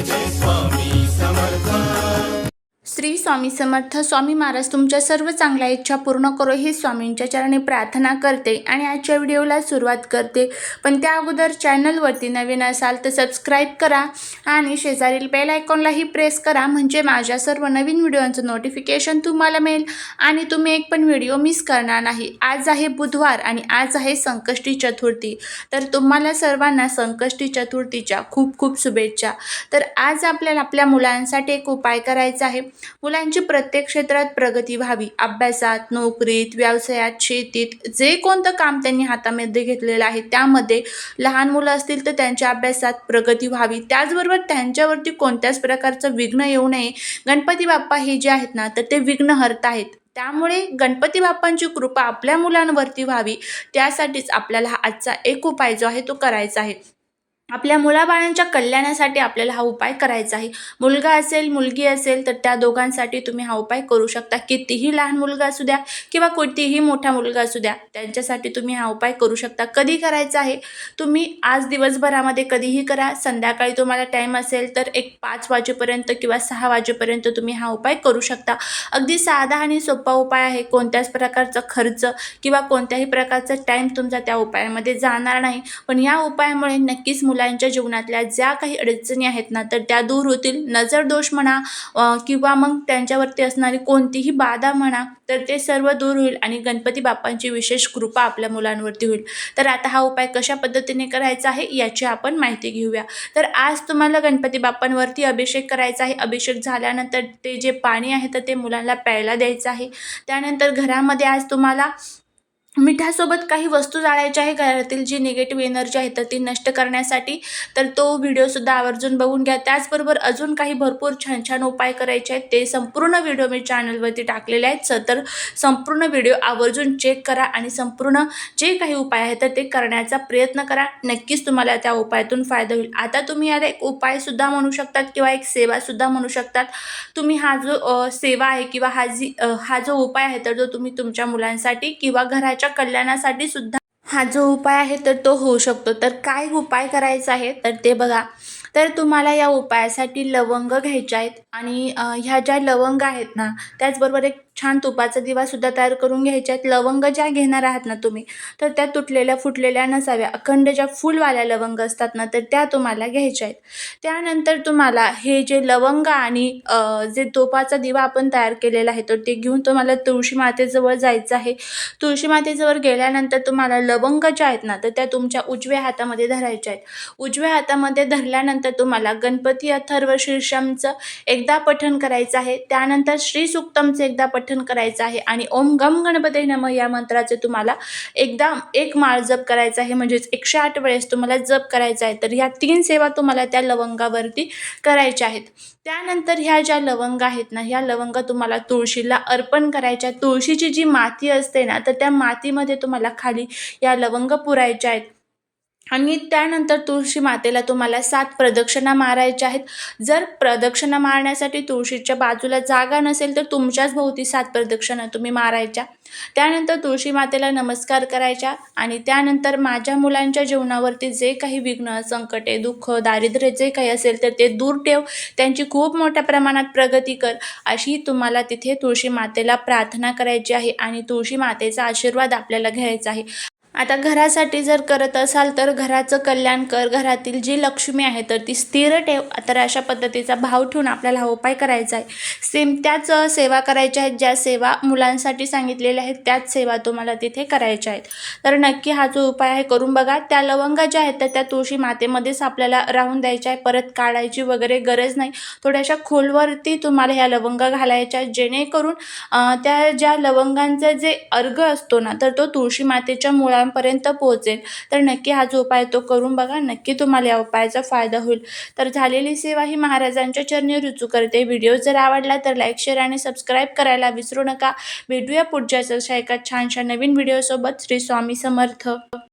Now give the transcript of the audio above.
जय जय स्वामी समर्थ श्री स्वामी समर्थ स्वामी महाराज तुमच्या सर्व चांगल्या इच्छा पूर्ण करो ही स्वामींच्या चरणी प्रार्थना करते आणि आजच्या व्हिडिओला सुरुवात करते. पण त्या अगोदर चॅनलवरती नवीन असाल तर सबस्क्राईब करा आणि शेजारील बेल आयकॉनलाही प्रेस करा म्हणजे माझ्या सर्व नवीन व्हिडिओचं नोटिफिकेशन तुम्हाला मिळेल आणि तुम्ही एक पण व्हिडिओ मिस करणार नाही. आज आहे बुधवार आणि आज आहे संकष्टी चतुर्थी. तर तुम्हाला सर्वांना संकष्टी चतुर्थीच्या खूप खूप शुभेच्छा. तर आज आपल्याला आपल्या मुलांसाठी एक उपाय करायचा आहे. मुलांची प्रत्येक क्षेत्रात प्रगती व्हावी. अभ्यासात नोकरीत व्यवसायात शेतीत जे कोणतं काम त्यांनी हातामध्ये घेतलेलं आहे त्यामध्ये लहान मुलं असतील तर त्यांच्या अभ्यासात प्रगती व्हावी. त्याचबरोबर त्यांच्यावरती कोणत्याच प्रकारचं विघ्न येऊ नये. गणपती बाप्पा हे जे आहेत ना तर ते विघ्नहर्ता आहेत. त्यामुळे गणपती बाप्पांची कृपा आपल्या मुलांवरती व्हावी. त्यासाठीच आपल्याला हा आजचा एक उपाय जो आहे तो करायचा आहे. आपल्या मुलाबाळांच्या कल्याणासाठी आपल्याला हा उपाय करायचा आहे. मुलगा असेल मुलगी असेल तर त्या दोघांसाठी तुम्ही हा उपाय करू शकता. कितीही लहान मुलगा असू द्या किंवा कोणतीही मोठा मुलगा असू द्या त्यांच्यासाठी तुम्ही हा उपाय करू शकता. कधी करायचा आहे? तुम्ही आज दिवसभरामध्ये कधीही करा. संध्याकाळी तुम्हाला टाईम असेल तर एक पाच वाजेपर्यंत किंवा सहा वाजेपर्यंत तुम्ही हा उपाय करू शकता. अगदी साधा आणि सोपा उपाय आहे. कोणत्याच प्रकारचा खर्च किंवा कोणत्याही प्रकारचा टाईम तुमचा त्या उपायामध्ये जाणार नाही. पण या उपायामुळे नक्कीच मुलांच्या जीवनातल्या ज्या काही अडचणी आहेत ना तर त्या दूर होतील. नजर दोष म्हणा किंवा मग त्यांच्यावरती असणारी कोणतीही बाधा म्हणा तर ते सर्व दूर होईल आणि गणपती बाप्पांची विशेष कृपा आपल्या मुलांवरती होईल. तर आता हा उपाय कशा पद्धतीने करायचा आहे याची आपण माहिती घेऊया. तर आज तुम्हाला गणपती बाप्पांवरती अभिषेक करायचा आहे. अभिषेक झाल्यानंतर ते जे पाणी आहे तर ते मुलांना प्यायला द्यायचं आहे. त्यानंतर घरामध्ये आज तुम्हाला मिठासोबत काही वस्तू जाळायच्या आहे घरातील जी निगेटिव्ह एनर्जी आहे तर ती नष्ट करण्यासाठी तर तो व्हिडिओसुद्धा आवर्जून बघून घ्या. त्याचबरोबर अजून काही भरपूर छान छान उपाय करायचे आहेत. ते संपूर्ण व्हिडिओ मी चॅनलवरती टाकलेले आहेत. स तर संपूर्ण व्हिडिओ आवर्जून चेक करा आणि संपूर्ण जे काही उपाय आहेत तर ते करण्याचा प्रयत्न करा. नक्कीच तुम्हाला त्या उपायातून फायदा होईल. आता तुम्ही याला एक उपायसुद्धा म्हणू शकतात किंवा एक सेवासुद्धा म्हणू शकतात. तुम्ही हा जो सेवा आहे किंवा हा जी हा जो उपाय आहे तर जो तुम्ही तुमच्या मुलांसाठी किंवा घराच्या कल्याणासाठी सुद्धा हा जो उपाय आहे तर तो होऊ शकतो. तर काय उपाय करायचा आहे? तर ते बघा. तर तुम्हाला या उपायासाठी लवंग घ्यायच्या आहेत. आणि ह्या ज्या लवंग आहेत ना त्याचबरोबर एक छान तुपाचा दिवासुद्धा तयार करून घ्यायच्या आहेत. लवंग ज्या घेणार आहात ना तुम्ही तर त्या तुटलेल्या फुटलेल्या नसाव्या. अखंड ज्या फुलवाल्या लवंग असतात ना तर त्या तुम्हाला घ्यायच्या आहेत. त्यानंतर तुम्हाला हे जे लवंग आणि जे तुपाचा दिवा आपण तयार केलेला आहे तर ते घेऊन तुम्हाला तुळशी मातेजवळ जायचं आहे. तुळशी मातेजवळ गेल्यानंतर तुम्हाला लवंग ज्या आहेत ना तर त्या तुमच्या उजव्या हातामध्ये धरायच्या आहेत. उजव्या हातामध्ये धरल्यानंतर तुम्हाला गणपती अथर्व शीर्षमचं एकदा पठण करायचं आहे. त्यानंतर श्री सुक्तमचं एकदा पठण करायचं आहे आणि ओम गम गणपती नम या मंत्राचे तुम्हाला एकदा एक माळ जप करायचा आहे. म्हणजेच एकशे आठ वेळेस तुम्हाला जप करायचा आहे. तर ह्या तीन सेवा तुम्हाला त्या लवंगावरती करायच्या आहेत. त्यानंतर ह्या ज्या लवंग आहेत ना ह्या लवंग तुम्हाला तुळशीला अर्पण करायच्या तुळशीची जी माती असते ना तर त्या मातीमध्ये तुम्हाला खाली या लवंग पुरायच्या आहेत. आणि त्यानंतर तुळशी मातेला तुम्हाला सात प्रदक्षिणा मारायच्या आहेत. जर प्रदक्षिणा मारण्यासाठी तुळशीच्या बाजूला जागा नसेल तर तुमच्याच भोवती सात प्रदक्षिणा तुम्ही मारायच्या. त्यानंतर तुळशी मातेला नमस्कार करायच्या आणि त्यानंतर माझ्या मुलांच्या जीवनावरती जे काही विघ्न संकटे दुःख दारिद्र्य जे काही असेल तर ते दूर ठेव. त्यांची खूप मोठ्या प्रमाणात प्रगती कर. अशी तुम्हाला तिथे तुळशी मातेला प्रार्थना करायची आहे आणि तुळशी मातेचा आशीर्वाद आपल्याला घ्यायचा आहे. आता घरासाठी जर करत असाल तर घराचं कल्याण कर. घरातील जी लक्ष्मी आहे तर ती स्थिर ठेव. तर अशा पद्धतीचा भाव ठेवून आपल्याला हा उपाय करायचा आहे. सेम त्याच सेवा करायच्या आहेत ज्या सेवा मुलांसाठी सांगितलेल्या आहेत त्याच सेवा तुम्हाला तिथे करायच्या आहेत. तर नक्की हा जो उपाय आहे करून बघा. त्या लवंगा ज्या आहेत तर त्या तुळशी मातेमध्येच आपल्याला राहून द्यायच्या आहे परत काढायची वगैरे गरज नाही. थोड्याशा खोलवरती तुम्हाला ह्या लवंगा घालायच्या आहेत. जेणेकरून त्या ज्या लवंगांचा जे अर्घ असतो ना तर तो तुळशी मातेच्या मुळा मुळांपर्यंत पोहोचेल. तर नक्की हा जो उपाय तो करून बघा नक्की तुम्हाला या उपायाचा फायदा होईल. तर झालेली सेवा ही महाराजांच्या चरणी रुजू करते. व्हिडिओ जर आवडला तर लाईक शेअर आणि सबस्क्राईब करायला विसरू नका. भेटूया पुढच्याच अशा एका छानशा नवीन व्हिडिओसोबत श्री स्वामी समर्थ.